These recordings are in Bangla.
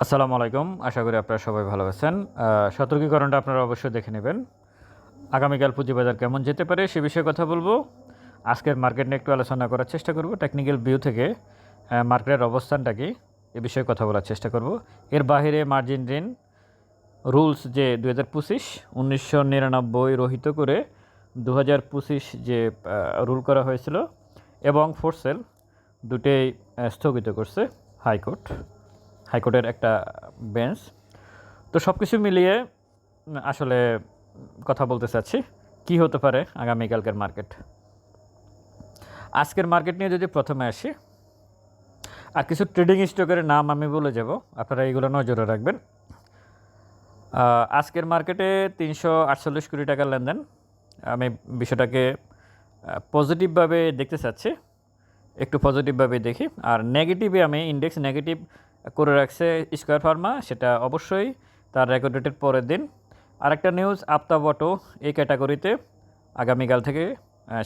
আসসালামু আলাইকুম। আশা করি আপনারা সবাই ভালো আছেন। সতর্কীকরণটা আপনারা অবশ্যই দেখে নেবেন। আগামীকাল পুঁজিবাজার কেমন যেতে পারে সে বিষয়ে কথা বলব। আজকের মার্কেট নিয়ে একটু আলোচনা করার চেষ্টা করব। টেকনিক্যাল ভিউ থেকে মার্কেটের অবস্থানটা কি এ বিষয়ে কথা বলার চেষ্টা করব। এর বাইরে মার্জিন ঋণ, রুলস যে দু হাজার পঁচিশ, উনিশশো নিরানব্বই রহিত করে দু হাজার পঁচিশ যে রুল করা হয়েছিল এবং ফোরসেল দুটোই স্থগিত করছে হাইকোর্ট। হাইকোর্টের একটা বেঞ্চ। তো সব কিছু মিলিয়ে আসলে কথা বলতে চাচ্ছি, কি হতে পারে আগামীকালকের মার্কেট? আজকের মার্কেট নিয়ে যদি প্রথমে আসি, আর কিছু ট্রেডিং স্টকের নাম আমি বলে যাব, আপনারা এইগুলো নজরে রাখবেন। আজকের মার্কেটে তিনশো আটচল্লিশ কোটি টাকার লেনদেন। আমি বিষয়টাকে পজিটিভভাবে দেখতে চাচ্ছি, একটু পজিটিভভাবে দেখি। আর নেগেটিভে আমি, ইন্ডেক্স নেগেটিভ করে রাখছে স্কোয়ার ফার্মা সেটা অবশ্যই তার রেকর্ড ডেটের পরের দিন। আরেকটা নিউজ আফতাব অটো এই ক্যাটাগরিতে আগামীকাল থেকে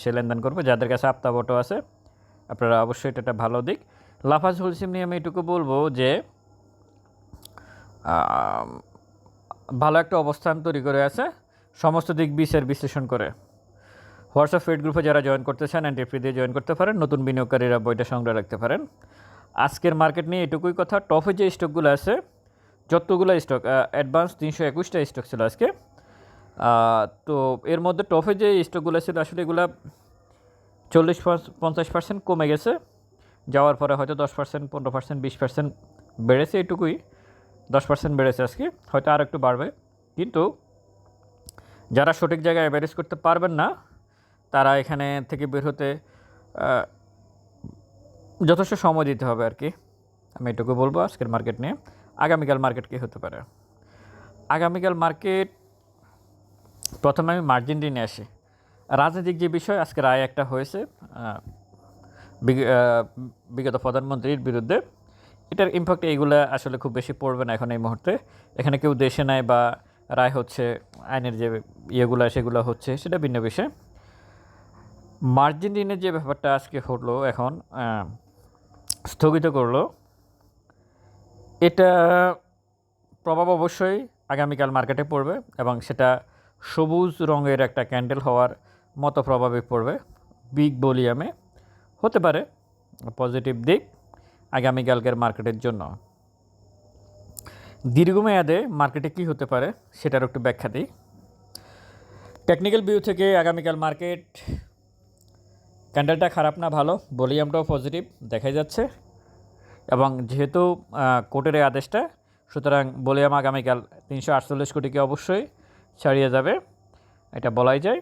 সে লেনদেন করবে। যাদের কাছে আফতাব অটো আছে, আপনারা অবশ্যই এটা একটা ভালো দিক। লাফাজ হোলসিম নিয়ে আমি এটুকু বলব যে ভালো একটা অবস্থান তৈরি করে আছে সমস্ত দিক বিষের বিশ্লেষণ করে। হোয়াটসঅ্যাপ ফেড গ্রুপে যারা জয়েন করতে চান এন্ট্রি দিয়ে জয়েন করতে পারেন। নতুন বিনিয়োগকারীরা বইটা সংগ্রহ রাখতে পারেন। আজকের মার্কেট নিয়ে এটুকুই কথা। টপে যে স্টকগুলো আছে, যতগুলো স্টক অ্যাডভান্স তিনশো একুশটা স্টক ছিল আজকে। তো এর মধ্যে টপে যে স্টকগুলো ছিল, আসলে এগুলো চল্লিশ পঞ্চাশ পার্সেন্ট কমে গেছে। যাওয়ার পরে হয়তো দশ পার্সেন্ট পনেরো পার্সেন্ট বিশ পার্সেন্ট বেড়েছে এটুকুই। দশ পার্সেন্ট বেড়েছে আজকে, হয়তো আর একটু বাড়বে। কিন্তু যারা সঠিক জায়গায় অ্যাভারেজ করতে পারবেন না, তারা এখানে থেকে বের হতে যথেষ্ট সময় দিতে হবে আর কি। আমি এটুকু বলব আজকের মার্কেট নিয়ে। আগামীকাল মার্কেট কী হতে পারে? আগামীকাল মার্কেট প্রথমে আমি মার্জিন নিয়ে আসি। রাজনৈতিক যে বিষয়, আজকে রায় একটা হয়েছে বিগত প্রধানমন্ত্রীর বিরুদ্ধে। এটার ইম্প্যাক্ট এইগুলো আসলে খুব বেশি পড়বে না এখন এই মুহূর্তে। এখানে কেউ দেশে নাই বা রায় হচ্ছে, আইনের যে ইয়েগুলো, সেগুলো হচ্ছে, সেটা ভিন্ন বিষয়। মার্জিন ঋণের যে ব্যাপারটা আজকে হলো এখন স্থগিত করল। এটা প্রভাব অবশ্যই আগামীকাল মার্কেটে পড়বে এবং সেটা সবুজ রঙের একটা ক্যান্ডেল হওয়ার মতো প্রভাবে পড়বে বিগ ভলিউমে। হতে পারে, পজিটিভ দিক আগামীকালকের মার্কেটের জন্য। দীর্ঘমেয়াদে মার্কেটে কী হতে পারে সেটার একটু ব্যাখ্যা দিই। টেকনিক্যাল ভিউ থেকে আগামীকাল মার্কেট ক্যান্ডেলটা খারাপ না, ভালো। ভলিউমটাও পজিটিভ দেখাই যাচ্ছে। এবং যেহেতু কোর্টের আদেশটা, সুতরাং ভলিউম আগামীকাল তিনশো আটচল্লিশ কোটিকে অবশ্যই ছাড়িয়ে যাবে, এটা বলাই যায়।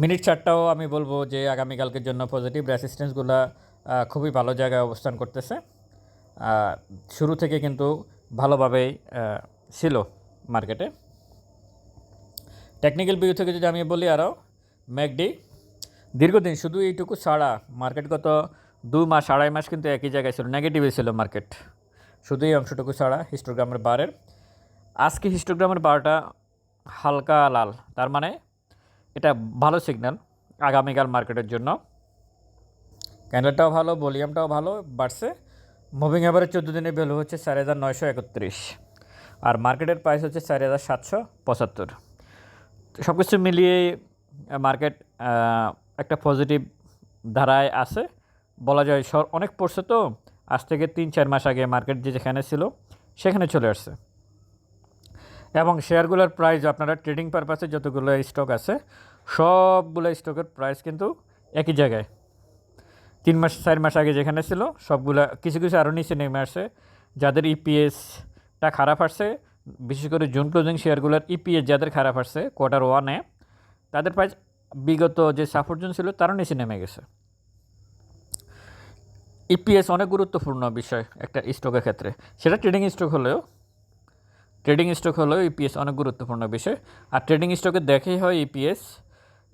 মিনিট চারটাও আমি বলব যে আগামীকালকের জন্য পজিটিভ রেসিস্টেন্সগুলো খুবই ভালো জায়গায় অবস্থান করতেছে। শুরু থেকে কিন্তু ভালোভাবেই ছিল মার্কেটে টেকনিক্যাল ভিউ থেকে যদি আমি বলি আরও ম্যাকডি দীর্ঘদিন শুধু এইটুকু ছাড়া মার্কেট গত দু মাস, আড়াই মাস কিন্তু একই জায়গায় ছিল নেগেটিভে ছিল মার্কেট শুধু এই অংশটুকু ছাড়া হিস্টোগ্রামের বারের। আজকে হিস্টোগ্রামের বারটা হালকা লাল, তার মানে এটা ভালো সিগন্যাল আগামীকাল মার্কেটের জন্য। ক্যান্ডেলটাও ভালো ভলিউমটাও ভালো, বাড়ছে। মুভিং এভারেজ চোদ্দ দিনের ভ্যালু হচ্ছে চার হাজার নয়শো একত্রিশ। আর মার্কেটের প্রাইস হচ্ছে চার হাজার সাতশো পঁচাত্তর। সব কিছু মিলিয়ে মার্কেট একটা পজিটিভ ধারায় আছে। বলা যায় সর অনেক পড়ছে তো। আজ থেকে তিন, চার মাস আগে মার্কেট যে যেখানে ছিল, সেখানে চলে আসছে। এবং শেয়ারগুলোর প্রাইস আপনারা ট্রেডিং পারপাসে যতগুলো স্টক আছে, সবগুলো স্টকের প্রাইস কিন্তু একই জায়গায়। তিন মাস, চার মাস আগে যেখানে ছিল, সবগুলা কিছু কিছু আরও নিচে নেমে আসছে। যাদের ইপিএসটা খারাপ আসছে, বিশেষ করে জুন ক্লোজিং শেয়ারগুলোর ইপিএস যাদের খারাপ আসছে কোয়ার্টার ওয়ানে তাদের প্রাইস বিগত যে সাপোর্ট জোন ছিল তারও নিচে নেমে গেছে। ইপিএস অনেক গুরুত্বপূর্ণ বিষয় একটা স্টকের ক্ষেত্রে। সেটা ট্রেডিং স্টক হলেও ট্রেডিং স্টক হলেও ইপিএস অনেক গুরুত্বপূর্ণ বিষয়। আর ট্রেডিং স্টকে দেখেই হয় ইপিএস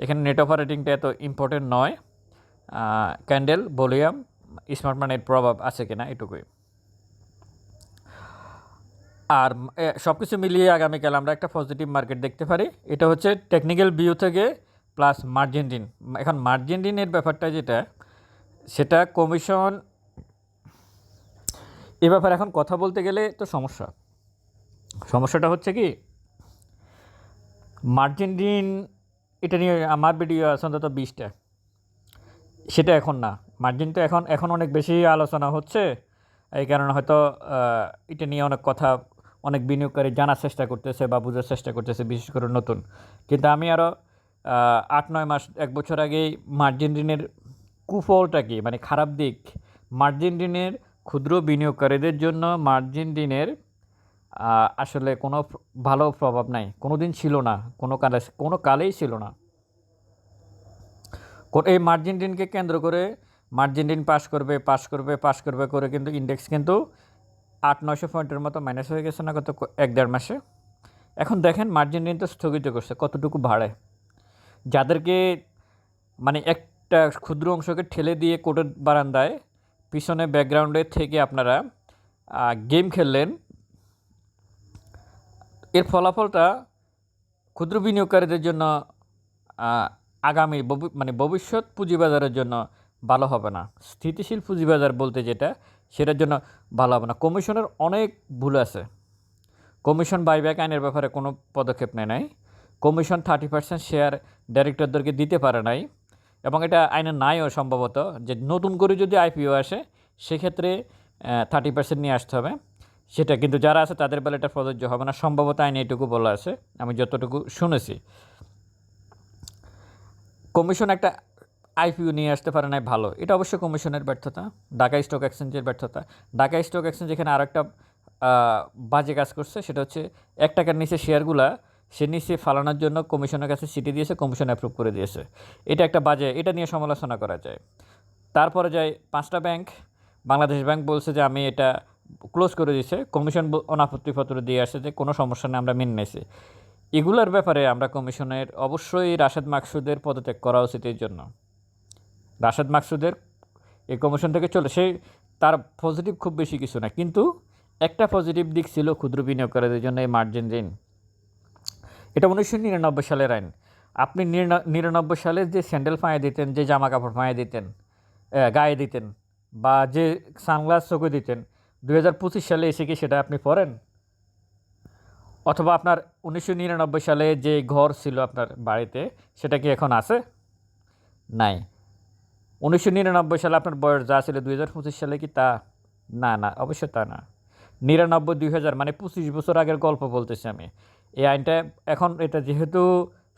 এখানে নেট অপারেটিংটা এত ইম্পর্টেন্ট নয়। ক্যান্ডেল ভলিউম স্মার্ট মানির প্রভাব আছে কিনা এটুকুই। আর সব কিছু মিলিয়ে আগামীকাল আমরা একটা পজিটিভ মার্কেট দেখতে পারি। এটা হচ্ছে টেকনিক্যাল ভিউ থেকে প্লাস মার্জিন ঋণ। এখন মার্জিন ঋণের ব্যাপারটা যেটা, সেটা কমিশন এ ব্যাপারে এখন কথা বলতে গেলে তো সমস্যা। সমস্যাটা হচ্ছে কি মার্জিন ঋণ, এটা নিয়ে আমার ভিডিও আছে অন্তত বিশটা। সেটা এখন না। মার্জিন তো এখন এখন অনেক বেশি আলোচনা হচ্ছে। এই কারণে হয়তো এটা নিয়ে অনেক কথা, অনেক বিনিয়োগকারী জানার চেষ্টা করতেছে বা বোঝার চেষ্টা করতেছে, বিশেষ করে নতুন। কিন্তু আমি আরও আট, নয় মাস, এক বছর আগেই মার্জিন ঋণের কুফলটা কি? মানে খারাপ দিক। মার্জিন ঋণের ক্ষুদ্র বিনিয়োগকারীদের জন্য মার্জিন ঋণের আসলে কোনো ভালো প্রভাব নাই। কোনো দিন ছিল না, কোনো কালে, কোনো কালেই ছিল না। এই মার্জিন ঋণকে কেন্দ্র করে মার্জিন ঋণ পাস করবে পাস করবে পাস করবে করে কিন্তু ইন্ডেক্স কিন্তু আট, নয়শো পয়েন্টের মতো মাইনাস হয়ে গেছে না গত এক, দেড় মাসে। এখন দেখেন মার্জিন ঋণ তো স্থগিত করছে, কতটুকু বাড়ে? যাদেরকে মানে একটা ক্ষুদ্র অংশকে ঠেলে দিয়ে কোর্টের বারান্দায় পিছনে ব্যাকগ্রাউন্ডে থেকে আপনারা গেম খেললেন। এর ফলাফলটা ক্ষুদ্র বিনিয়োগকারীদের জন্য আগামী মানে ভবিষ্যৎ পুঁজিবাজারের জন্য ভালো হবে না। স্থিতিশীল পুঁজিবাজার বলতে যেটা, সেটার জন্য ভালো হবে না। কমিশনের অনেক ভুল আছে। কমিশন বাইব্যাক আইনের ব্যাপারে কোনো পদক্ষেপ নেয় নাই। কমিশন থার্টি পার্সেন্ট শেয়ার ডাইরেক্টরদেরকে দিতে পারে নাই এবং এটা আইনে নাইও সম্ভবত যে নতুন করে যদি আইপিও আসে, সেক্ষেত্রে থার্টি পার্সেন্ট নিয়ে আসতে হবে। সেটা কিন্তু যারা আছে তাদের বেলা এটা প্রযোজ্য হবে না। সম্ভবত আইনে এটুকু বলা আছে, আমি যতটুকু শুনেছি। কমিশন একটা আইপিও নিয়ে আসতে পারে নাই, ভালো। এটা অবশ্যই কমিশনের ব্যর্থতা, ঢাকা স্টক এক্সচেঞ্জের ব্যর্থতা। ঢাকা স্টক এক্সচেঞ্জ এখানে আরেকটা বাজে কাজ করছে, সেটা হচ্ছে এক টাকার নিচে শেয়ারগুলা সে নিচে ফালানোর জন্য কমিশনের কাছে সিটি দিয়েছে, কমিশন অ্যাপ্রুভ করে দিয়েছে। এটা একটা বাজে, এটা নিয়ে সমালোচনা করা যায়। তারপরে যায় পাঁচটা ব্যাংক বাংলাদেশ ব্যাংক বলছে যে, আমি এটা ক্লোজ করে দিয়েছে। কমিশন অনাপত্তিপত্র দিয়ে আসছে যে, কোনো সমস্যা নেই, আমরা মেনে নিয়েছি। এগুলোর ব্যাপারে আমরা কমিশনের অবশ্যই রাশেদ মাকসুদের পদত্যাগ করা উচিত এর জন্য। রাশেদ মাকসুদের এই কমিশন থেকে চলে, সে তার পজিটিভ খুব বেশি কিছু না, কিন্তু একটা পজিটিভ দিক ছিল ক্ষুদ্র বিনিয়োগকারীদের জন্য এই মার্জিন ঋণ এটা উনিশশো নিরানব্বই সালের আইন। আপনি নিরান- নিরানব্বই সালে যে স্যান্ডেল পায়ে দিতেন, যে জামা কাপড় পায়ে দিতেন গায়ে দিতেন বা যে সানগ্লাস চোখে দিতেন, দুই হাজার পঁচিশ সালে এসে কি সেটা আপনি পরেন? অথবা আপনার উনিশশো নিরানব্বই সালে যে ঘর ছিল আপনার বাড়িতে, সেটা কি এখন আছে? নাই। উনিশশো নিরানব্বই সালে আপনার বয়স যা ছিল, দুই হাজার পঁচিশ সালে কি তা? না না অবশ্যই তা না। নিরানব্বই দুই হাজার মানে পঁচিশ বছর আগের গল্প বলতেছি আমি। এই আইনটা এখন এটা যেহেতু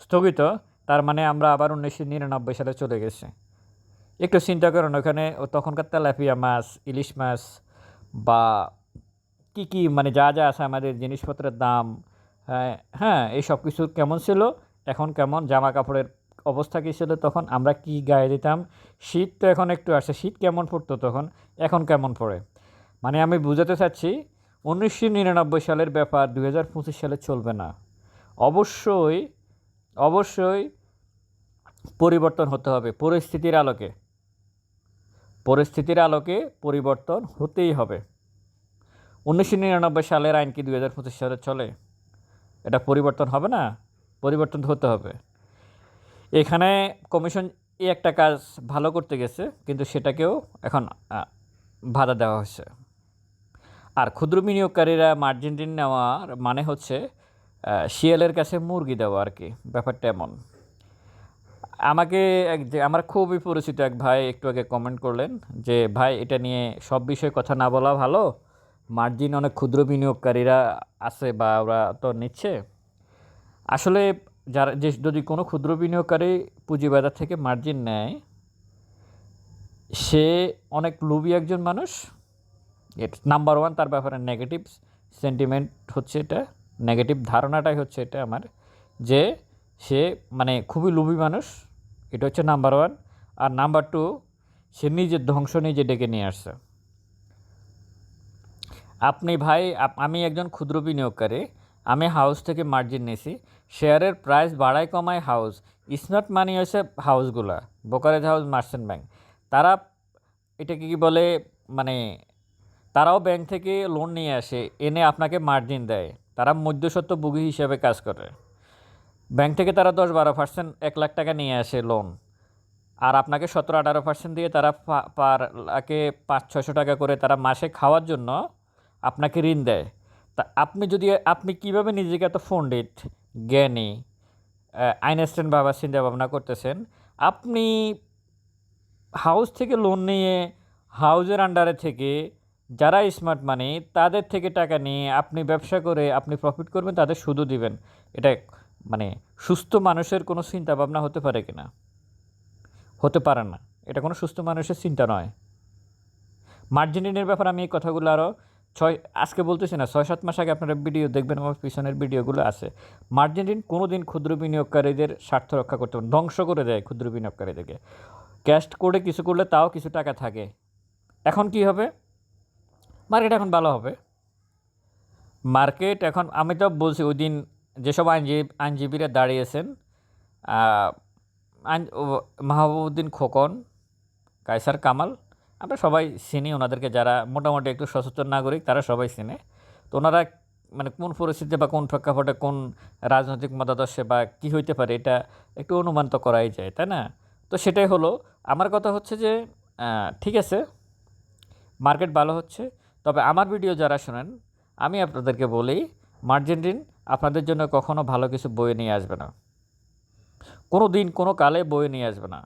স্থগিত, তার মানে আমরা আবার উনিশশো নিরানব্বই সালে চলে গেছি। একটু চিন্তা করুন, ওখানে ও তখনকার তেলাপিয়া মাছ, ইলিশ মাছ, বা কী কী মানে যা যা আছে আমাদের জিনিসপত্রের দাম হ্যাঁ হ্যাঁ এই সব কিছু কেমন ছিল, এখন কেমন জামা কাপড়ের অবস্থা কী ছিল তখন, আমরা কি গায়ে দিতাম, শীত তো এখন একটু আসে, শীত কেমন পড়তো তখন, এখন কেমন পড়ে? মানে আমি বুঝাতে চাচ্ছি উনিশশো নিরানব্বই সালের ব্যাপার দু হাজার পঁচিশ সালে চলবে না। অবশ্যই অবশ্যই পরিবর্তন হতে হবে পরিস্থিতির আলোকে। পরিস্থিতির আলোকে পরিবর্তন হতেই হবে। উনিশশো নিরানব্বই সালের আইন কি দুই হাজার পঁচিশ সালে চলে? এটা পরিবর্তন হবে না? পরিবর্তন হতে হবে। এখানে কমিশন এই একটা কাজ ভালো করতে গেছে, কিন্তু সেটাকেও এখন বাধা দেওয়া হচ্ছে আর ক্ষুদ্র বিনিয়োগকারীরা মার্জিন ঋণ নেওয়ার মানে হচ্ছে শিয়ালের কাছে মুরগি দেওয়া আর কি, ব্যাপারটা এমন। আমাকে এক যে, আমার খুবই পরিচিত এক ভাই একটু আগে কমেন্ট করলেন যে, ভাই, এটা নিয়ে সব বিষয়ে কথা না বলা ভালো। মার্জিন অনেক ক্ষুদ্র বিনিয়োগকারীরা আছে বা ওরা তো নিচ্ছে। আসলে যারা, যে, যদি কোনো ক্ষুদ্র বিনিয়োগকারী পুঁজিবাজার থেকে মার্জিন নেয়, সে অনেক লোভী একজন মানুষ। নাম্বার ওয়ান তার ব্যাপারে নেগেটিভ সেন্টিমেন্ট হচ্ছে এটা নেগেটিভ ধারণাটাই হচ্ছে এটা আমার, যে সে মানে খুবই লোভী মানুষ, এটা হচ্ছে নাম্বার ওয়ান আর নাম্বার টু সে নিজের ধ্বংস নিজে ডেকে নিয়ে আসছে। আপনি ভাই আমি একজন ক্ষুদ্র বিনিয়োগকারী, আমি হাউস থেকে মার্জিন নিয়েছি শেয়ারের প্রাইস বাড়ায় কমায় হাউস স্মার্ট মানি হয়েছে হাউসগুলা ব্রোকারেজ হাউস মার্চেন্ট ব্যাংক তারা এটাকে কি বলে মানে তারাও ব্যাংক থেকে লোন নিয়ে আসে, এনে আপনাকে মার্জিন দেয়। তারা মধ্যস্বত্বভোগী হিসেবে কাজ করে। ব্যাংক থেকে তারা দশ বারো পার্সেন্ট এক লাখ টাকা নিয়ে আসে লোন। আর আপনাকে সতেরো আঠারো পার্সেন্ট দিয়ে তারা পার লাখে পাঁচ ছশো টাকা করে তারা মাসে খাওয়ার জন্য আপনাকে ঋণ দেয়। তা আপনি যদি, আপনি কীভাবে নিজেকে এত পণ্ডিত জ্ঞানী আইনস্টাইন বাবা চিন্তা ভাবনা করতেছেন? আপনি হাউস থেকে লোন নিয়ে হাউজের আন্ডারে থেকে যারা স্মার্ট মানি তাদের থেকে টাকা নিয়ে আপনি ব্যবসা করে আপনি প্রফিট করবেন, তাদের সুদও দিবেন। এটা মানে সুস্থ মানুষের কোনো চিন্তা ভাবনা হতে পারে কিনা? হতে পারে না। এটা কোনো সুস্থ মানুষের চিন্তা নয়। মার্জিনিনের ব্যাপারে আমি এই কথাগুলো আরও ছয়, আজকে বলতেছি না, ছয়, সাত মাস আগে আপনারা ভিডিও দেখবেন, আমার পিছনের ভিডিওগুলো আছে। মার্জিন কোনো দিন ক্ষুদ্র বিনিয়োগকারীদের স্বার্থ রক্ষা করতে পারে ধ্বংস করে দেয় ক্ষুদ্র বিনিয়োগকারীদেরকে। ক্যাশ করে কিছু করলে তাও কিছু টাকা থাকে। এখন কি হবে? মার্কেট এখন ভালো হবে। মার্কেট এখন, আমি তো বলছি ওই দিন যেসব আইনজীবী, আইনজীবীরা দাঁড়িয়েছেন আইন খোকন, কায়সার কামাল, আমরা সবাই চিনি ওনাদেরকে, যারা মোটামুটি একটু সচেতন নাগরিক, তারা সবাই চিনে। তো ওনারা মানে কোন পরিস্থিতিতে বা কোন প্রেক্ষাপটে কোন রাজনৈতিক মতাদর্শে বা কি হইতে পারে, এটা একটু অনুমান তো করাই যায়, তাই না? তো সেটাই হলো। আমার কথা হচ্ছে যে ঠিক আছে, মার্কেট ভালো হচ্ছে। তবে আমার ভিডিও যারা শোনেন, আমি আপনাদেরকে বলি, মার্জিন ঋণ আপনাদের জন্য কখনো ভালো কিছু বয়ে নিয়ে আসবে না। কোনো দিন কোনো কালে বয়ে নিয়ে আসবে না।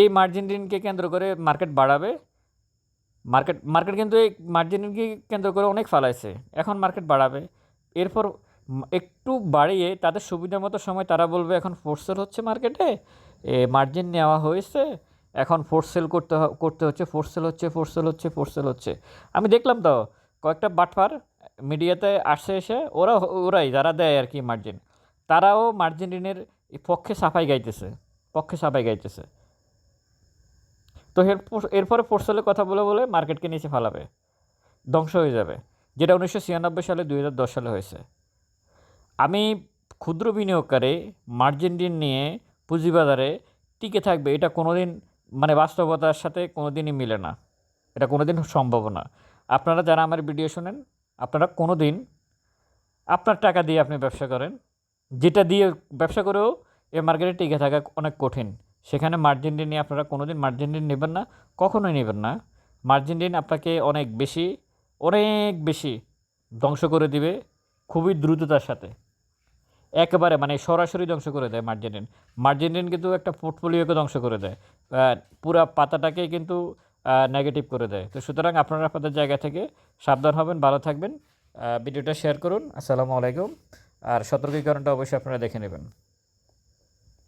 এই মার্জিন ঋণকে কেন্দ্র করে মার্কেট বাড়াবে। মার্কেট মার্কেট কিন্তু এই মার্জিন ঋণকে কেন্দ্র করে অনেক ফালাইছে। এখন মার্কেট বাড়াবে। এরপর একটু বাড়িয়ে তাদের সুবিধা মতো সময় তারা বলবে, এখন ফোর্স সেল হচ্ছে মার্কেটে। এ, মার্জিন নেওয়া হয়েছে। এখন ফোর্স সেল করতে করতে হচ্ছে ফোর্স সেল হচ্ছে ফোর্স সেল হচ্ছে ফোর্স সেল হচ্ছে। আমি দেখলাম তো, কয়েকটা বাটফার মিডিয়াতে আসছে এসে ওরা ওরাই যারা দেয় আর কি মার্জিন তারাও মার্জিন ঋণের পক্ষে সাফাই গাইতেছে, পক্ষে সাফাই গাইতেছে। তো এর এরপরে পোর্টালের কথা বলে বলে মার্কেটকে নিচে ফালাবে, ধ্বংস হয়ে যাবে, যেটা উনিশশো ছিয়ানব্বই সালে, দুই হাজার দশ সালে হয়েছে। আমি ক্ষুদ্র বিনিয়োগকারী মার্জিন ঋণ নিয়ে পুঁজিবাজারে টিকে থাকবে, এটা কোনোদিন মানে বাস্তবতার সাথে কোনোদিনই মিলে না। এটা কোনোদিন সম্ভব না। আপনারা যারা আমার ভিডিও শোনেন, আপনারা কোনো দিন আপনার টাকা দিয়ে আপনি ব্যবসা করেন, যেটা দিয়ে ব্যবসা করেও এ মার্কেটে টিকে থাকা অনেক কঠিন। সেখানে মার্জিন ঋণ নিয়ে আপনারা কোনো দিন মার্জিন ঋণ নেবেন না, কখনোই নেবেন না। মার্জিন ঋণ আপনাকে অনেক বেশি অনেক বেশি ধ্বংস করে দিবে খুবই দ্রুততার সাথে। একেবারে মানে সরাসরি ধ্বংস করে দেয় মার্জেন্টিন। মার্জেন্টিন কিন্তু একটা পোর্টফোলিওকে ধ্বংস করে দেয়। পুরো পাতাটাকে কিন্তু নেগেটিভ করে দেয়। তো সুতরাং আপনারা আপনাদের জায়গা থেকে সাবধান হবেন, ভালো থাকবেন। ভিডিওটা শেয়ার করুন। আসসালামু আলাইকুম। আর সতর্কীকরণটা অবশ্যই আপনারা দেখে নেবেন।